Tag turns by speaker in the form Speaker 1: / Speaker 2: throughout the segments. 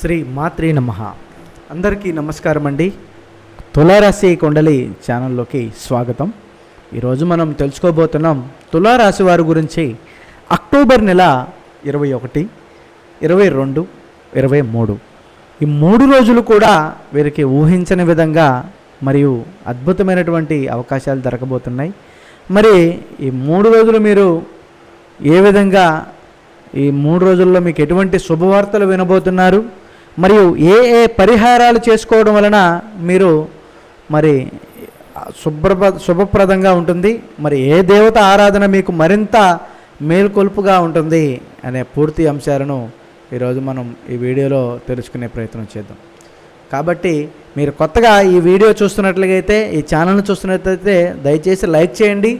Speaker 1: శ్రీ మాత్రే నమ. అందరికీ నమస్కారం అండి. తులారాశి కొండలి ఛానల్లోకి స్వాగతం. ఈరోజు మనం తెలుసుకోబోతున్నాం తులారాశి వారి గురించి అక్టోబర్ నెల ఇరవై ఒకటి ఇరవై రెండు ఇరవై మూడు. ఈ మూడు రోజులు కూడా వీరికి ఊహించని విధంగా మరియు అద్భుతమైనటువంటి అవకాశాలు దొరకబోతున్నాయి. మరి ఈ మూడు రోజులు మీరు ఏ విధంగా ఈ మూడు రోజుల్లో మీకు ఎటువంటి శుభవార్తలు వినబోతున్నారు? మరియు ఏ ఏ పరిహారాలు చేసుకోవడం వలన మీరు మరి శుభ్రప శుభప్రదంగా ఉంటుంది మరి ఏ దేవత ఆరాధన మీకు మరింత మేల్కొల్పుగా ఉంటుంది అనే పూర్తి అంశాలను ఈరోజు మనం ఈ వీడియోలో తెలుసుకునే ప్రయత్నం చేద్దాం. కాబట్టి మీరు కొత్తగా ఈ వీడియో చూస్తున్నట్లయితే ఈ ఛానల్ని చూస్తున్నట్లయితే దయచేసి లైక్ చేయండి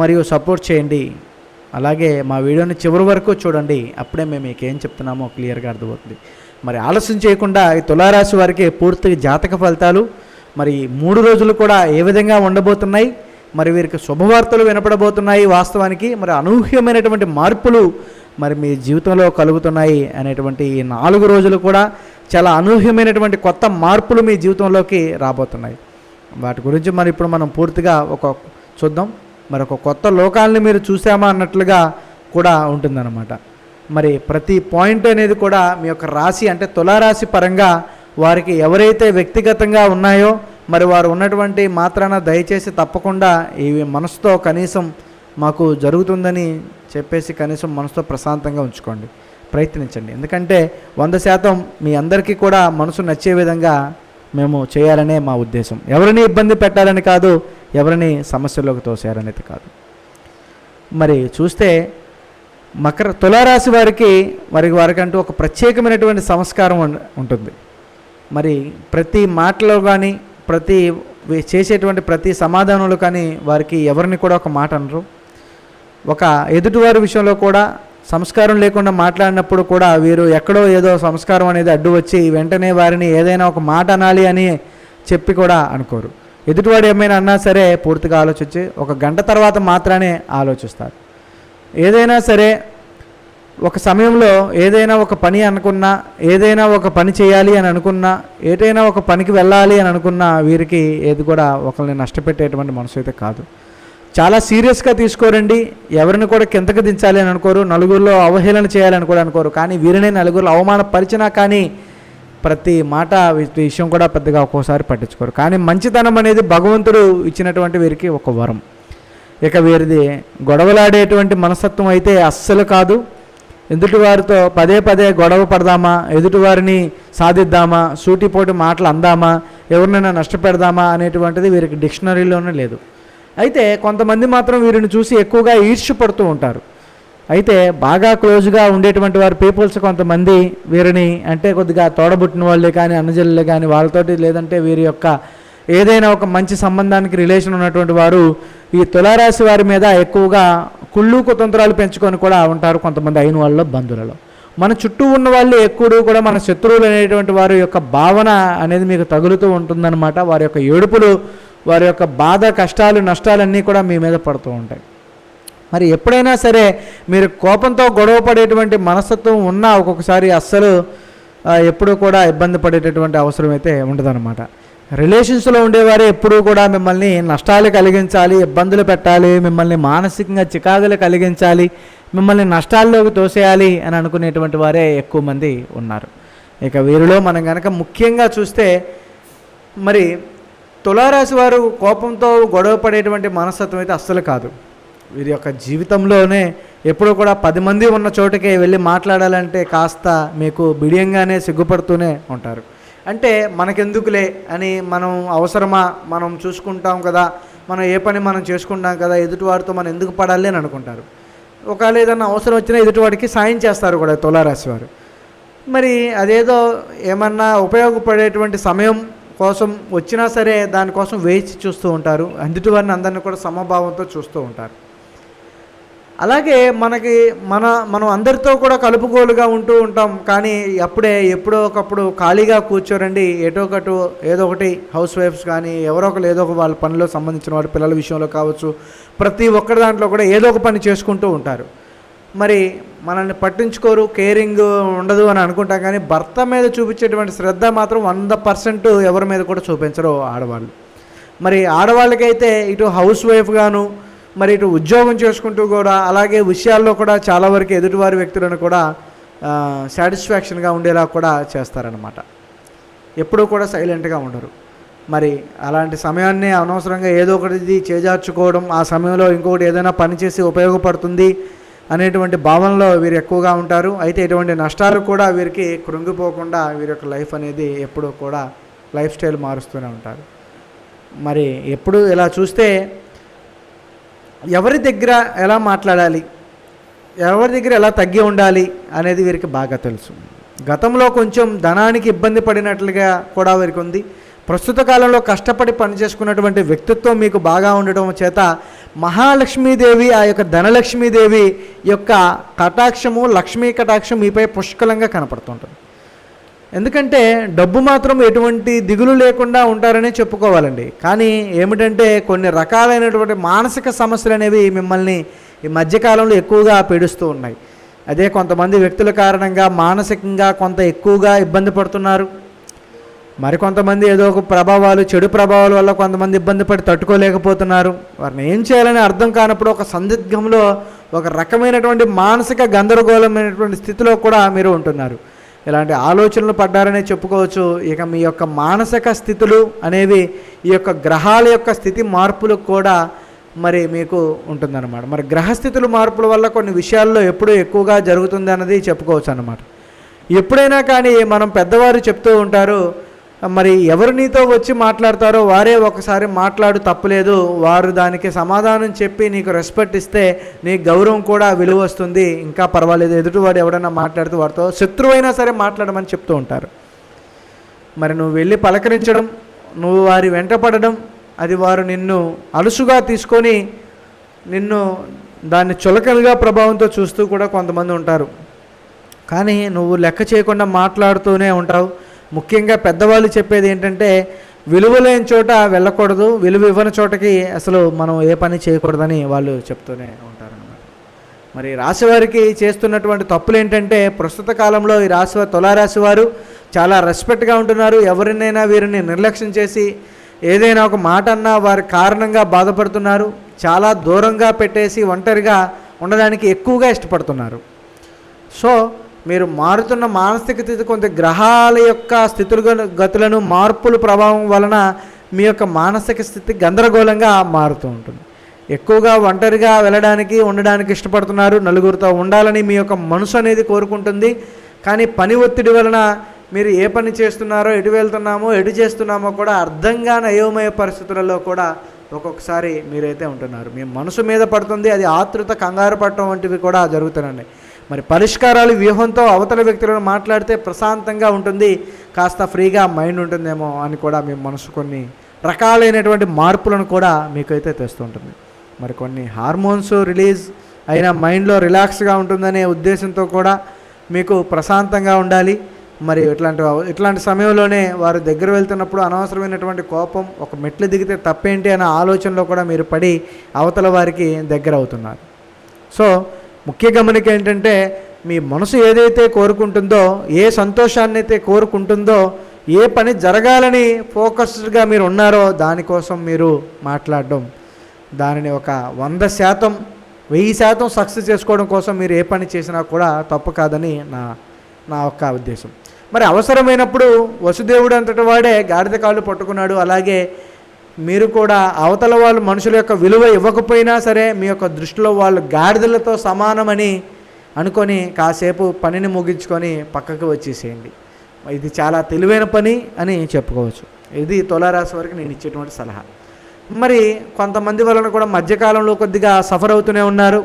Speaker 1: మరియు సపోర్ట్ చేయండి. అలాగే మా వీడియోని చివరి వరకు చూడండి. అప్పుడే మేము మీకు ఏం చెప్తున్నామో క్లియర్గా అర్థమవుతుంది. మరి ఆలస్యం చేయకుండా ఈ తులారాశి వారికి పూర్తిగా జాతక ఫలితాలు మరి మూడు రోజులు కూడా ఏ విధంగా ఉండబోతున్నాయి మరి వీరికి శుభవార్తలు వినపడబోతున్నాయి వాస్తవానికి మరి అనూహ్యమైనటువంటి మార్పులు మరి మీ జీవితంలో కలుగుతున్నాయి అనేటువంటి ఈ నాలుగు రోజులు కూడా చాలా అనూహ్యమైనటువంటి కొత్త మార్పులు మీ జీవితంలోకి రాబోతున్నాయి. వాటి గురించి మరి ఇప్పుడు మనం పూర్తిగా ఒక చూద్దాం. మరొక కొత్త లోకాలని మీరు చూసామా అన్నట్లుగా కూడా ఉంటుందన్నమాట. మరి ప్రతి పాయింట్ అనేది కూడా మీ యొక్క రాశి అంటే తులారాశి పరంగా వారికి ఎవరైతే వ్యక్తిగతంగా ఉన్నాయో మరి వారు ఉన్నటువంటి మాత్రాన దయచేసి తప్పకుండా ఇవి మనసుతో కనీసం మాకు జరుగుతుందని చెప్పేసి కనీసం మనసుతో ప్రశాంతంగా ఉంచుకోండి. ప్రయత్నించండి. ఎందుకంటే వంద శాతం మీ అందరికీ కూడా మనసు నచ్చే విధంగా మేము చేయాలనే మా ఉద్దేశం. ఎవరిని ఇబ్బంది పెట్టాలని కాదు ఎవరిని సమస్యలోకి తోసేయాలనేది కాదు. మరి చూస్తే మకర తులారాశి వారికి వారికి వారికంటూ ఒక ప్రత్యేకమైనటువంటి సంస్కారం ఉంటుంది. మరి ప్రతి మాటలో కానీ ప్రతి చేసేటువంటి ప్రతి సమాధానంలో కానీ వారికి ఎవరిని కూడా ఒక మాట అనరు. ఒక ఎదుటివారి విషయంలో కూడా సంస్కారం లేకుండా మాట్లాడినప్పుడు కూడా వీరు ఎక్కడో ఏదో సంస్కారం అనేది అడ్డు వచ్చి వెంటనే వారిని ఏదైనా ఒక మాట అనాలి అని చెప్పి కూడా అనుకోరు. ఎదుటివాడు ఏమైనా అన్నా సరే పూర్తిగా ఆలోచించి ఒక గంట తర్వాత మాత్రమే ఆలోచిస్తారు. ఏదైనా సరే ఒక సమయంలో ఏదైనా ఒక పని అనుకున్నా ఏదైనా ఒక పని చేయాలి అని అనుకున్నా ఏదైనా ఒక పనికి వెళ్ళాలి అని అనుకున్నా వీరికి ఏది కూడా ఒకరిని నష్టపెట్టేటువంటి మనసు అయితే కాదు. చాలా సీరియస్గా తీసుకోరండి. ఎవరిని కూడా కిందకి దించాలి అని అనుకోరు. నలుగురిలో అవహేళన చేయాలని కూడా అనుకోరు. కానీ వీరినే నలుగురిలో అవమానపరిచినా కానీ ప్రతి మాట విషయం కూడా పెద్దగా ఒక్కోసారి పట్టించుకోరు. కానీ మంచితనం అనేది భగవంతుడు ఇచ్చినటువంటి వీరికి ఒక వరం. ఇక వీరిది గొడవలాడేటువంటి మనస్తత్వం అయితే అస్సలు కాదు. ఎదుటి వారితో పదే పదే గొడవ పడదామా? ఎదుటివారిని సాధిద్దామా? సూటిపోటు మాటలు అందామా? ఎవరినైనా నష్టపెడదామా? అనేటువంటిది వీరికి డిక్షనరీలోనే లేదు. అయితే కొంతమంది మాత్రం వీరిని చూసి ఎక్కువగా ఈర్ష్యపడుతూ ఉంటారు. అయితే బాగా క్లోజ్గా ఉండేటువంటి వారు పీపుల్స్ కొంతమంది వీరిని అంటే కొద్దిగా తోడబుట్టిన వాళ్ళే కానీ అన్నజల్లే కానీ వాళ్ళతోటి లేదంటే వీరి యొక్క ఏదైనా ఒక మంచి సంబంధానికి రిలేషన్ ఉన్నటువంటి వారు ఈ తులారాశి వారి మీద ఎక్కువగా కుళ్ళు కుతంత్రాలు పెంచుకొని కూడా ఉంటారు కొంతమంది అయిన వాళ్ళ బంధువులలో. మన చుట్టూ ఉన్న వాళ్ళు ఎక్కువ కూడా మన శత్రువులు అనేటువంటి వారి యొక్క భావన అనేది మీకు తగులుతూ ఉంటుందన్నమాట. వారి యొక్క ఏడుపులు వారి యొక్క బాధ కష్టాలు నష్టాలన్నీ కూడా మీ మీద పడుతూ ఉంటాయి. మరి ఎప్పుడైనా సరే మీరు కోపంతో గొడవ పడేటువంటి మనస్తత్వం ఉన్నా ఒక్కొక్కసారి అస్సలు ఎప్పుడూ కూడా ఇబ్బంది పడేటటువంటి అవసరం అయితే ఉండదన్నమాట. రిలేషన్స్లో ఉండేవారే ఎప్పుడూ కూడా మిమ్మల్ని నష్టాలు కలిగించాలి ఇబ్బందులు పెట్టాలి మిమ్మల్ని మానసికంగా చికాకులు కలిగించాలి మిమ్మల్ని నష్టాల్లోకి తోసేయాలి అని అనుకునేటువంటి వారే ఎక్కువ మంది ఉన్నారు. ఇక వీరిలో మనం కనుక ముఖ్యంగా చూస్తే మరి తులారాశి వారు కోపంతో గొడవ పడేటువంటి మనస్తత్వం అయితే అస్సలు కాదు. వీరి యొక్క జీవితంలోనే ఎప్పుడూ కూడా పది మంది ఉన్న చోటకే వెళ్ళి మాట్లాడాలంటే కాస్త మీకు బిడియంగానే సిగ్గుపడుతూనే ఉంటారు. అంటే మనకెందుకులే అని మనం అవసరమా? మనం చూసుకుంటాం కదా. మనం ఏ పని మనం చేసుకుంటాం కదా? ఎదుటివాడితో మనం ఎందుకు పడాలి అని అనుకుంటారు. ఒకవేళ ఏదైనా అవసరం వచ్చినా ఎదుటివాడికి సాయం చేస్తారు కూడా తులారాశి వారు. మరి అదేదో ఏమన్నా ఉపయోగపడేటువంటి సమయం కోసం వచ్చినా సరే దానికోసం వేచి చూస్తూ ఉంటారు. అందుటి వారిని అందరిని కూడా సమభావంతో చూస్తూ ఉంటారు. అలాగే మనకి మన మనం అందరితో కూడా కలుపుగోలుగా ఉంటూ ఉంటాం. కానీ అప్పుడే ఎప్పుడో ఒకప్పుడు ఖాళీగా కూర్చోరండి. ఎటో ఒకటి ఏదో ఒకటి హౌస్ వైఫ్స్ కానీ ఎవరో ఒకరు ఏదో ఒక వాళ్ళ పనిలో సంబంధించిన వారి పిల్లల విషయంలో కావచ్చు ప్రతి ఒక్కరి దాంట్లో కూడా ఏదో ఒక పని చేసుకుంటూ ఉంటారు. మరి మనల్ని పట్టించుకోరు కేరింగ్ ఉండదు అని అనుకుంటాం కానీ భర్త మీద చూపించేటువంటి శ్రద్ధ మాత్రం వంద పర్సెంట్ ఎవరి మీద కూడా చూపించరు ఆడవాళ్ళు. మరి ఆడవాళ్ళకైతే ఇటు హౌస్ వైఫ్గాను మరి ఇటు ఉద్యోగం చేసుకుంటూ కూడా అలాగే విషయాల్లో కూడా చాలా వరకు ఎదుటివారి వ్యక్తులను కూడా సాటిస్ఫాక్షన్గా ఉండేలా కూడా చేస్తారనమాట ఎప్పుడూ కూడా సైలెంట్గా ఉండరు. మరి అలాంటి సమయాన్ని అనవసరంగా ఏదో ఒకటి చేజార్చుకోవడం ఆ సమయంలో ఇంకొకటి ఏదైనా పని చేసి ఉపయోగపడుతుంది అనేటువంటి భావనలో వీరు ఎక్కువగా ఉంటారు. అయితే ఎటువంటి నష్టాలు కూడా వీరికి కృంగిపోకుండా వీరి యొక్క లైఫ్ అనేది ఎప్పుడూ కూడా లైఫ్ స్టైల్ మారుస్తూనే ఉంటారు. మరి ఎప్పుడు ఇలా చూస్తే ఎవరి దగ్గర ఎలా మాట్లాడాలి ఎవరి దగ్గర ఎలా తగ్గి ఉండాలి అనేది వీరికి బాగా తెలుసు. గతంలో కొంచెం ధనానికి ఇబ్బంది పడినట్లుగా కూడా వీరికి ఉంది. ప్రస్తుత కాలంలో కష్టపడి పనిచేసుకున్నటువంటి వ్యక్తిత్వం మీకు బాగా ఉండటం చేత మహాలక్ష్మీదేవి ఆ యొక్క ధనలక్ష్మీదేవి యొక్క కటాక్షము లక్ష్మీ కటాక్షం మీపై పుష్కలంగా కనపడుతుంటుంది. ఎందుకంటే డబ్బు మాత్రం ఎటువంటి దిగులు లేకుండా ఉంటారని చెప్పుకోవాలండి. కానీ ఏమిటంటే కొన్ని రకాలైనటువంటి మానసిక సమస్యలు అనేవి మిమ్మల్ని ఈ మధ్యకాలంలో ఎక్కువగా పీడిస్తూ ఉన్నాయి. అదే కొంతమంది వ్యక్తుల కారణంగా మానసికంగా కొంత ఎక్కువగా ఇబ్బంది పడుతున్నారు. మరికొంతమంది ఏదో ఒక ప్రభావాలు చెడు ప్రభావాల వల్ల కొంతమంది ఇబ్బంది పడి తట్టుకోలేకపోతున్నారు. వారిని ఏం చేయాలని అర్థం కానప్పుడు ఒక సందిగ్ధంలో ఒక రకమైనటువంటి మానసిక గందరగోళమైనటువంటి స్థితిలో కూడా మీరు ఉంటున్నారు. ఇలాంటి ఆలోచనలు పడ్డారనే చెప్పుకోవచ్చు. ఇక మీ యొక్క మానసిక స్థితులు అనేవి ఈ యొక్క గ్రహాల యొక్క స్థితి మార్పులు కూడా మరి మీకు ఉంటుందన్నమాట. మరి గ్రహస్థితులు మార్పుల వల్ల కొన్ని విషయాల్లో ఎప్పుడూ ఎక్కువగా జరుగుతుంది అన్నది చెప్పుకోవచ్చు అన్నమాట ఎప్పుడైనా కానీ మనం పెద్దవారు చెప్తూ ఉంటారు మరి ఎవరు నీతో వచ్చి మాట్లాడతారో వారే ఒకసారి మాట్లాడు తప్పులేదు. వారు దానికి సమాధానం చెప్పి నీకు రెస్పెక్ట్ ఇస్తే నీ గౌరవం కూడా విలువ వస్తుంది. ఇంకా పర్వాలేదు. ఎదుటివాడు ఎవడన్నా మాట్లాడితే వారితో శత్రువైనా సరే మాట్లాడమని చెప్తూ ఉంటారు. మరి నువ్వు వెళ్ళి పలకరించడం నువ్వు వారి వెంటపడడం అది వారు నిన్ను అలుసుగా తీసుకొని నిన్ను దాన్ని చులకలుగా ప్రభావంతో చూస్తూ కూడా కొంతమంది ఉంటారు. కానీ నువ్వు లెక్క చేయకుండా మాట్లాడుతూనే ఉంటావు. ముఖ్యంగా పెద్దవాళ్ళు చెప్పేది ఏంటంటే విలువ లేని చోట వెళ్ళకూడదు విలువ ఇవ్వని చోటకి అసలు మనం ఏ పని చేయకూడదని వాళ్ళు చెప్తూనే ఉంటారన్నమాట. మరి రాశివారికి చేస్తున్నటువంటి తప్పులు ఏంటంటే ప్రస్తుత కాలంలో ఈ రాశి తులారాశి వారు చాలా రెస్పెక్ట్గా ఉంటున్నారు. ఎవరినైనా వీరిని నిర్లక్ష్యం చేసి ఏదైనా ఒక మాట అన్నా వారి కారణంగా బాధపడుతున్నారు. చాలా దూరంగా పెట్టేసి ఒంటరిగా ఉండడానికి ఎక్కువగా ఇష్టపడుతున్నారు. సో మీరు మారుతున్న మానసిక స్థితి కొంత గ్రహాల యొక్క స్థితులు గతులను మార్పుల ప్రభావం వలన మీ యొక్క మానసిక స్థితి గందరగోళంగా మారుతూ ఉంటుంది. ఎక్కువగా ఒంటరిగా వెళ్ళడానికి ఉండడానికి ఇష్టపడుతున్నారు. నలుగురితో ఉండాలని మీ యొక్క మనసు అనేది కోరుకుంటుంది. కానీ పని ఒత్తిడి వలన మీరు ఏ పని చేస్తున్నారో ఎటు వెళ్తున్నామో ఎటు చేస్తున్నామో కూడా అర్థం కాని అయోమయ పరిస్థితులలో కూడా ఒక్కొక్కసారి మీరైతే ఉంటున్నారు. మీ మనసు మీద పడుతుంది అది ఆతృత కంగారు పడటం వంటివి కూడా జరుగుతున్నాయి. మరి పరిష్కారాలు వ్యూహంతో అవతల వ్యక్తులను మాట్లాడితే ప్రశాంతంగా ఉంటుంది కాస్త ఫ్రీగా మైండ్ ఉంటుందేమో అని కూడా మీ మనసు కొన్ని రకాలైనటువంటి మార్పులను కూడా మీకైతే తెస్తుంటుంది మరి కొన్ని హార్మోన్స్ రిలీజ్ అయిన మైండ్లో రిలాక్స్గా ఉంటుందనే ఉద్దేశంతో కూడా మీకు ప్రశాంతంగా ఉండాలి. మరి ఇట్లాంటి ఇట్లాంటి సమయంలోనే వారు దగ్గర వెళ్తున్నప్పుడు అనవసరమైనటువంటి కోపం ఒక మెట్లు దిగితే తప్పేంటి అనే ఆలోచనలో కూడా మీరు పడి అవతల వారికి దగ్గర అవుతున్నారు సో ముఖ్య గమనిక ఏంటంటే మీ మనసు ఏదైతే కోరుకుంటుందో ఏ సంతోషాన్ని అయితే కోరుకుంటుందో ఏ పని జరగాలని ఫోకస్డ్గా మీరు ఉన్నారో దానికోసం మీరు మాట్లాడడం. దానిని ఒక వంద శాతం వెయ్యి శాతం సక్సెస్ చేసుకోవడం కోసం మీరు ఏ పని చేసినా కూడా తప్పు కాదని నా నా యొక్క ఉద్దేశం. మరి అవసరమైనప్పుడు వసుదేవుడు అంతటి వాడే గాడిద కాళ్ళు పట్టుకున్నాడు. అలాగే మీరు కూడా అవతల వాళ్ళు మనుషుల యొక్క విలువ ఇవ్వకపోయినా సరే మీ యొక్క దృష్టిలో వాళ్ళు గాడిదలతో సమానమని అనుకొని కాసేపు పనిని ముగించుకొని పక్కకు వచ్చేసేయండి. ఇది చాలా తెలివైన పని అని చెప్పుకోవచ్చు. ఇది తులారాశి వరకు నేను ఇచ్చేటువంటి సలహా. మరి కొంతమంది వలన కూడా మధ్యకాలంలో కొద్దిగా సఫర్ అవుతూనే ఉన్నారు.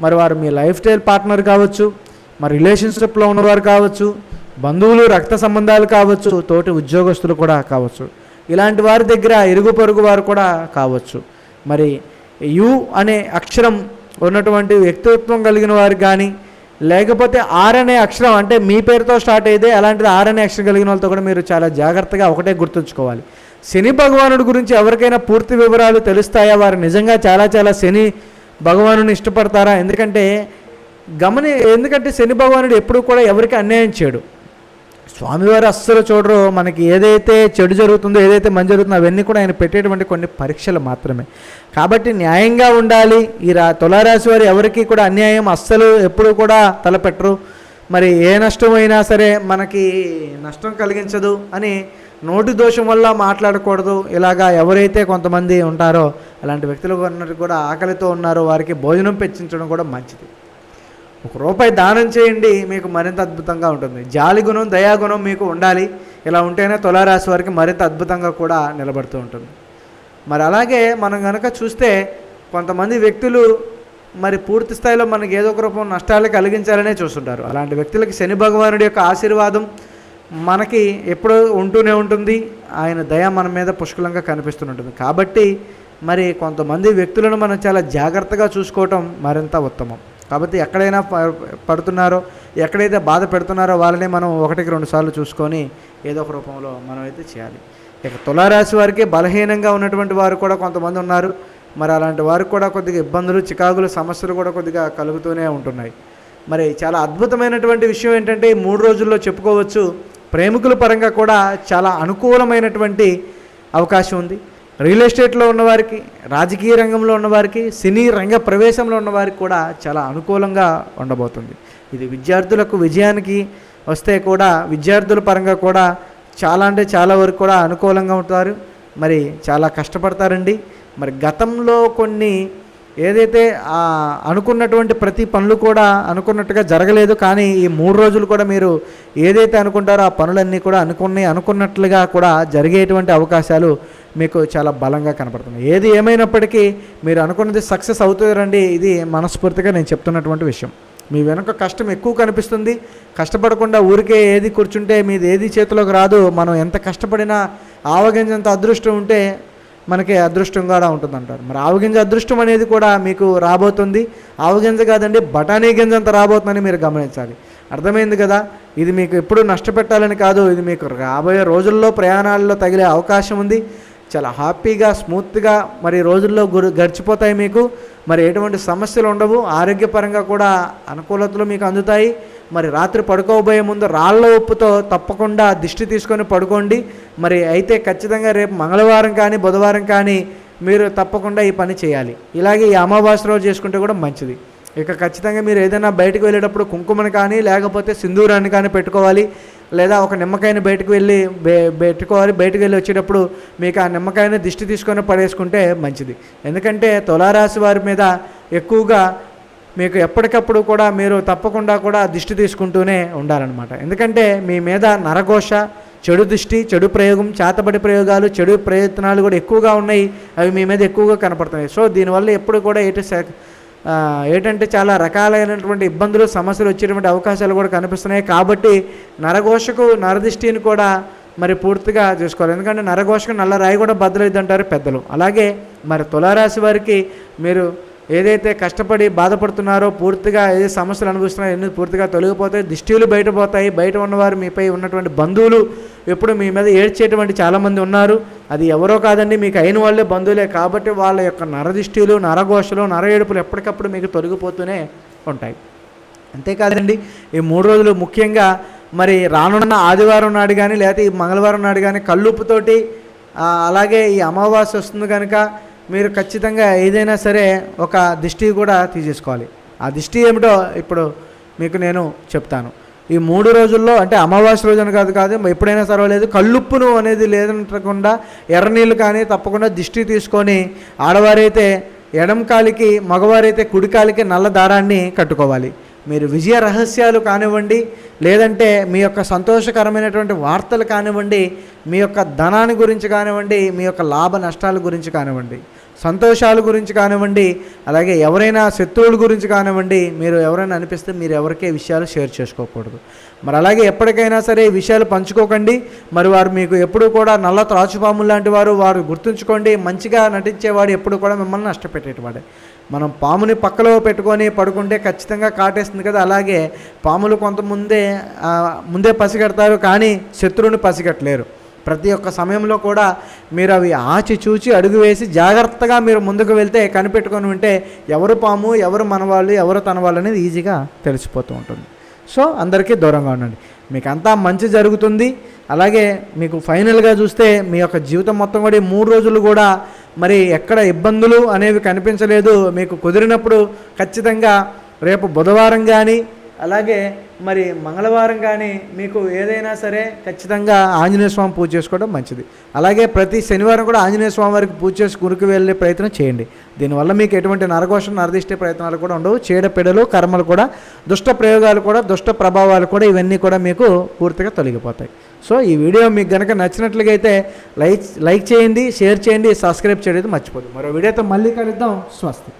Speaker 1: మరి వారు మీ లైఫ్ స్టైల్ పార్ట్నర్ కావచ్చు మరి రిలేషన్షిప్లో ఉన్నవారు కావచ్చు బంధువులు రక్త సంబంధాలు కావచ్చు తోటి ఉద్యోగస్తులు కూడా కావచ్చు. ఇలాంటి వారి దగ్గర ఇరుగు పొరుగు వారు కూడా కావచ్చు. మరి యు అనే అక్షరం ఉన్నటువంటి వ్యక్తిత్వం కలిగిన వారు కానీ లేకపోతే ఆర్ అనే అక్షరం అంటే మీ పేరుతో స్టార్ట్ అయితే అలాంటిది ఆర్ అనే అక్షరం కలిగిన వాళ్ళతో కూడా మీరు చాలా జాగ్రత్తగా ఒకటే గుర్తుంచుకోవాలి. శని భగవానుడి గురించి ఎవరికైనా పూర్తి వివరాలు తెలుస్తాయా? వారు నిజంగా చాలా చాలా శని భగవానుని ఇష్టపడతారా? ఎందుకంటే గమని ఎందుకంటే శని భగవానుడు ఎప్పుడు కూడా ఎవరికి అన్యాయం చేయడు. స్వామివారు అస్సలు చూడరు. మనకి ఏదైతే చెడు జరుగుతుందో ఏదైతే మంచి జరుగుతుందో అవన్నీ కూడా ఆయన పెట్టేటువంటి కొన్ని పరీక్షలు మాత్రమే. కాబట్టి న్యాయంగా ఉండాలి. ఈ రా తులారాశి వారు ఎవరికి కూడా అన్యాయం అస్సలు ఎప్పుడూ కూడా తలపెట్టరు. మరి ఏ నష్టమైనా సరే మనకి నష్టం కలిగించదు అని నోటి దోషం వల్ల మాట్లాడకూడదు. ఇలాగా ఎవరైతే కొంతమంది ఉంటారో అలాంటి వ్యక్తులు కూడా ఆకలితో ఉన్నారో. వారికి భోజనం పెంచడం కూడా మంచిది. ఒక రూపాయి దానం చేయండి మీకు మరింత అద్భుతంగా ఉంటుంది. జాలి గుణం దయాగుణం మీకు ఉండాలి. ఇలా ఉంటేనే తులారాశి వారికి మరింత అద్భుతంగా కూడా నిలబడుతూ ఉంటుంది. మరి అలాగే మనం కనుక చూస్తే కొంతమంది వ్యక్తులు మరి పూర్తి స్థాయిలో మనకి ఏదో ఒక రూపం నష్టాలు కలిగించాలనే చూస్తుంటారు. అలాంటి వ్యక్తులకి శని భగవానుడి యొక్క ఆశీర్వాదం మనకి ఎప్పుడూ ఉంటూనే ఉంటుంది. ఆయన దయ మన మీద పుష్కలంగా కనిపిస్తుంటుంది కాబట్టి మరి కొంతమంది వ్యక్తులను మనం చాలా జాగ్రత్తగా చూసుకోవటం మరింత ఉత్తమం. కాబట్టి ఎక్కడైనా పడుతున్నారో ఎక్కడైతే బాధ పెడుతున్నారో వాళ్ళని మనం ఒకటికి రెండు సార్లు చూసుకొని ఏదో ఒక రూపంలో మనం అయితే చేయాలి. ఇక తులారాశి వారికి బలహీనంగా ఉన్నటువంటి వారు కూడా కొంతమంది ఉన్నారు. మరి అలాంటి వారికి కూడా కొద్దిగా ఇబ్బందులు చికాకులు సమస్యలు కూడా కొద్దిగా కలుగుతూనే ఉంటున్నాయి. మరి చాలా అద్భుతమైనటువంటి విషయం ఏంటంటే ఈ మూడు రోజుల్లో చెప్పుకోవచ్చు ప్రేమికుల పరంగా కూడా చాలా అనుకూలమైనటువంటి అవకాశం ఉంది. రియల్ ఎస్టేట్లో ఉన్నవారికి రాజకీయ రంగంలో ఉన్నవారికి సినీ రంగ ప్రవేశంలో ఉన్నవారికి కూడా చాలా అనుకూలంగా ఉండబోతుంది. ఇది విద్యార్థులకు విజయానికి వస్తే కూడా విద్యార్థుల పరంగా కూడా చాలా అంటే చాలా వరకు కూడా అనుకూలంగా ఉంటారు. మరి చాలా కష్టపడతారండి. మరి గతంలో కొన్ని ఏదైతే అనుకున్నటువంటి ప్రతి పనులు కూడా అనుకున్నట్టుగా జరగలేదు. కానీ ఈ మూడు రోజులు కూడా మీరు ఏదైతే అనుకుంటారో ఆ పనులన్నీ కూడా అనుకున్నాయి అనుకున్నట్లుగా కూడా జరిగేటువంటి అవకాశాలు మీకు చాలా బలంగా కనపడుతుంది. ఏది ఏమైనప్పటికీ మీరు అనుకున్నది సక్సెస్ అవుతుందండి ఇది మనస్ఫూర్తిగా నేను చెప్తున్నటువంటి విషయం. మీ వెనుక కష్టం ఎక్కువ కనిపిస్తుంది కష్టపడకుండా ఊరికే ఏది కూర్చుంటే మీది ఏది చేతిలోకి రాదు మనం ఎంత కష్టపడినా ఆవగింజంత అదృష్టం ఉంటే మనకి అదృష్టం కూడా ఉంటుందంటారు. మరి ఆవగింజ అదృష్టం అనేది కూడా మీకు రాబోతుంది. ఆవగింజ కాదండి బఠానీ గింజ అంత రాబోతుందని మీరు గమనించాలి. అర్థమైంది కదా? ఇది మీకు ఎప్పుడు నష్టపెట్టాలని కాదు ఇది మీకు రాబోయే రోజుల్లో ప్రయాణాల్లో తగిలే అవకాశం ఉంది. చాలా హ్యాపీగా స్మూత్గా మరి రోజుల్లో గురి గడిచిపోతాయి మీకు. మరి ఎటువంటి సమస్యలు ఉండవు. ఆరోగ్యపరంగా కూడా అనుకూలతలు మీకు అందుతాయి. మరి రాత్రి పడుకోబోయే ముందు రాళ్ళ ఉప్పుతో తప్పకుండా దిష్టి తీసుకొని పడుకోండి. మరి అయితే ఖచ్చితంగా రేపు మంగళవారం కానీ బుధవారం కానీ మీరు తప్పకుండా ఈ పని చేయాలి. ఇలాగే ఈ అమావాస్య రోజు చేసుకుంటే కూడా మంచిది. ఇక ఖచ్చితంగా మీరు ఏదైనా బయటకు వెళ్ళేటప్పుడు కుంకుమని కానీ లేకపోతే సింధూరాన్ని కానీ పెట్టుకోవాలి. లేదా ఒక నిమ్మకాయని బయటకు వెళ్ళి పెట్టుకోవాలి. బయటకు వెళ్ళి వచ్చేటప్పుడు మీకు ఆ నిమ్మకాయని దిష్టి తీసుకొని పడేసుకుంటే మంచిది. ఎందుకంటే తులారాశి వారి మీద ఎక్కువగా మీకు ఎప్పటికప్పుడు కూడా మీరు తప్పకుండా కూడా దిష్టి తీసుకుంటూనే ఉండాలన్నమాట. ఎందుకంటే మీ మీద నరఘోష చెడు దృష్టి చెడు ప్రయోగం చేతబడి ప్రయోగాలు చెడు ప్రయత్నాలు కూడా ఎక్కువగా ఉన్నాయి. అవి మీ మీద ఎక్కువగా కనపడుతున్నాయి. సో దీనివల్ల ఎప్పుడు కూడా ఎటు ఏంటంటే చాలా రకాలైనటువంటి ఇబ్బందులు సమస్యలు వచ్చేటువంటి అవకాశాలు కూడా కనిపిస్తున్నాయి. కాబట్టి నరఘోషకు నరదిష్టిని కూడా మరి పూర్తిగా చూసుకోవాలి. ఎందుకంటే నరఘోషకు నల్ల రాయి కూడా బద్దలైద్దంటారు పెద్దలు. అలాగే మరి తులారాశి వారికి మీరు ఏదైతే కష్టపడి బాధపడుతున్నారో పూర్తిగా ఏ సమస్యలు అనుభవిస్తున్నారో ఎన్ని పూర్తిగా తొలగిపోతాయి దిష్టిలు బయటపోతాయి బయట ఉన్నవారు మీపై ఉన్నటువంటి బంధువులు ఎప్పుడు మీ మీద ఏడ్చేటువంటి చాలామంది ఉన్నారు. అది ఎవరో కాదండి మీకు అయిన వాళ్ళే బంధువులే కాబట్టి వాళ్ళ యొక్క నరదిష్టిలు నరఘోషలు నర ఏడుపులు ఎప్పటికప్పుడు మీకు తొలగిపోతూనే ఉంటాయి. అంతేకాదండి ఈ మూడు రోజులు ముఖ్యంగా మరి రానున్న ఆదివారం నాడు కానీ లేకపోతే ఈ మంగళవారం నాడు కానీ కళ్ళుప్పుతోటి అలాగే ఈ అమావాస్య వస్తుంది కనుక మీరు ఖచ్చితంగా ఏదైనా సరే ఒక దిష్టి కూడా తీసేసుకోవాలి. ఆ దిష్టి ఏమిటో ఇప్పుడు మీకు నేను చెప్తాను. ఈ మూడు రోజుల్లో అంటే అమావాస్య రోజున కాదు కాదు ఎప్పుడైనా సర్వలేదు కల్లుప్పును అనేది లేదనకుండా ఎర్రనీళ్ళు కానీ తప్పకుండా దిష్టి తీసుకొని ఆడవారైతే ఎడం కాలికి మగవారైతే కుడికాలికి నల్ల దారాన్ని కట్టుకోవాలి. మీరు విజయ రహస్యాలు కానివ్వండి లేదంటే మీ యొక్క సంతోషకరమైనటువంటి వార్తలు కానివ్వండి మీ యొక్క ధనాన్ని గురించి కానివ్వండి మీ యొక్క లాభ నష్టాల గురించి కానివ్వండి. సంతోషాల గురించి కానివ్వండి అలాగే ఎవరైనా శత్రువుల గురించి కానివ్వండి మీరు ఎవరైనా అనిపిస్తే మీరు ఎవరికే విషయాలు షేర్ చేసుకోకూడదు. మరి అలాగే ఎప్పటికైనా సరే ఈ విషయాలు పంచుకోకండి. మరి వారు మీకు ఎప్పుడు కూడా నల్ల త్రాచుపాములు లాంటి వారు వారు గుర్తుంచుకోండి. మంచిగా నటించేవాడు ఎప్పుడు కూడా మిమ్మల్ని నష్టపెట్టేటివాడే. మనం పాముని పక్కలో పెట్టుకొని పడుకుంటే ఖచ్చితంగా కాటేస్తుంది కదా. అలాగే పాములు కొంత ముందే ముందే పసిగడతారు కానీ శత్రువుని పసిగట్టలేరు. ప్రతి ఒక్క సమయంలో కూడా మీరు అవి ఆచి చూచి అడుగు వేసి జాగ్రత్తగా మీరు ముందుకు వెళ్తే కనిపెట్టుకొని ఉంటే ఎవరు పాము ఎవరు మనవాళ్ళు ఎవరు తన వాళ్ళు అనేది ఈజీగా తెలిసిపోతూ ఉంటుంది. సో అందరికీ దూరంగా ఉండండి. మీకు అంతా మంచి జరుగుతుంది. అలాగే మీకు ఫైనల్గా చూస్తే మీ యొక్క జీవితం మొత్తం కూడా మూడు రోజులు కూడా మరి ఎక్కడ ఇబ్బందులు అనేవి కనిపించలేదు. మీకు కుదిరినప్పుడు ఖచ్చితంగా రేపు బుధవారం కానీ అలాగే మరి మంగళవారం కానీ మీకు ఏదైనా సరే ఖచ్చితంగా ఆంజనేయ స్వామి పూజ చేసుకోవడం మంచిది. అలాగే ప్రతి శనివారం కూడా ఆంజనేయ స్వామి వారికి పూజ చేసి గురికి వెళ్ళే ప్రయత్నం చేయండి. దీనివల్ల మీకు ఎటువంటి నరఘోషం నరదిష్టే ప్రయత్నాలు కూడా ఉండవు. చీడపీడలు కర్మలు కూడా దుష్ట ప్రయోగాలు కూడా దుష్ట ప్రభావాలు కూడా ఇవన్నీ కూడా మీకు పూర్తిగా తొలగిపోతాయి. సో ఈ వీడియో మీకు కనుక నచ్చినట్లుగా అయితే లైక్ లైక్ చేయండి షేర్ చేయండి సబ్స్క్రైబ్ చేయడం మర్చిపోదు మరో వీడియోతో మళ్ళీ కలుద్దాం. స్వస్తి.